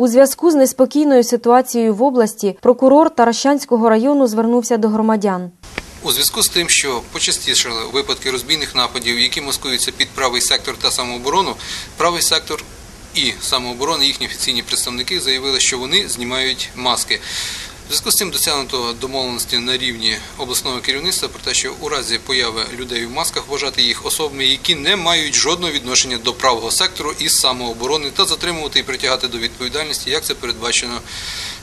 У зв'язку з неспокійною ситуацією в області прокурор Таращанського району звернувся до громадян. У зв'язку з тим, що почастішали випадки розбійних нападів, які маскуються під правий сектор та самооборону, правий сектор і самооборони, їхні офіційні представники заявили, що вони знімають маски. Зв'язку з цим досягнуто домовленості на рівні обласного керівництва про те, що у разі появи людей в масках вважати їх особами, які не мають жодного відношення до правого сектору і самооборони, та затримувати і притягати до відповідальності, як це передбачено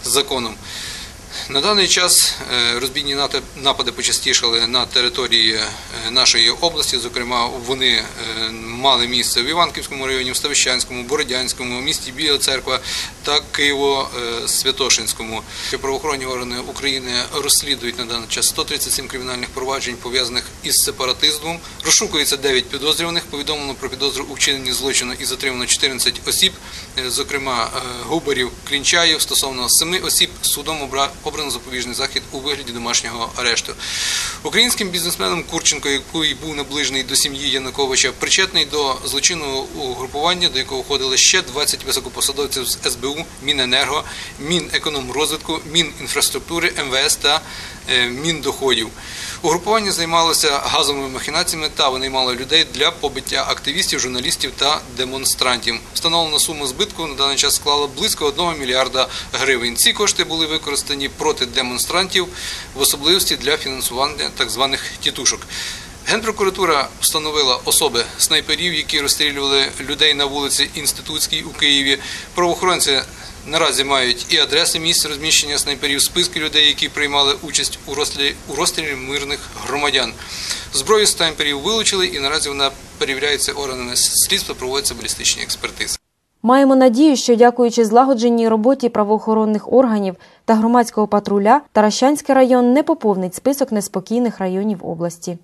законом. На даний час е, розбійні напади почастішали на території е, нашої області. Зокрема, вони е, мали місце в Іванківському районі, в Ставищанському, Бородянському, місті Біла Церква та Києво-Святошинському. Правоохоронні органи України розслідують на даний час 137 кримінальних проваджень пов'язаних із сепаратизмом. Розшукується 9 підозрюваних. Повідомлено про підозру у вчиненні злочину і затримано 14 осіб, зокрема Губарів, Клінчаєв. Стосовно 7 осіб судом обра- обрано запобіжний захід у вигляді домашнього арешту. Українським бізнесменом Курченко, який був наближений до сім'ї Януковича, причетний до злочинного угрупування, до якого входили ще 20 високопосадовців з СБУ, Міненерго, Мінекономрозвитку, Мінінфраструктури, МВС та е, Міндоходів. Угрупування займалося газовими махінаціями та винаймало людей для побиття активістів, журналістів та демонстрантів. Встановлена сума збитку на даний час склала близько 1 мільярда гривень. Ці кошти були використані проти демонстрантів, в особливості для фінансування так званих тітушок. Генпрокуратура встановила особи снайперів, які розстрілювали людей на вулиці Інститутській у Києві. Правоохоронці наразі мають і адреси місць розміщення снайперів, списки людей, які приймали участь у розстрілі, у розстрілі мирних громадян. Зброю снайперів вилучили і наразі вона перевіряється органами слідства, проводяться балістичні експертизи. Маємо надію, що дякуючи злагодженій роботі правоохоронних органів та громадського патруля, Таращанський район не поповнить список неспокійних районів області.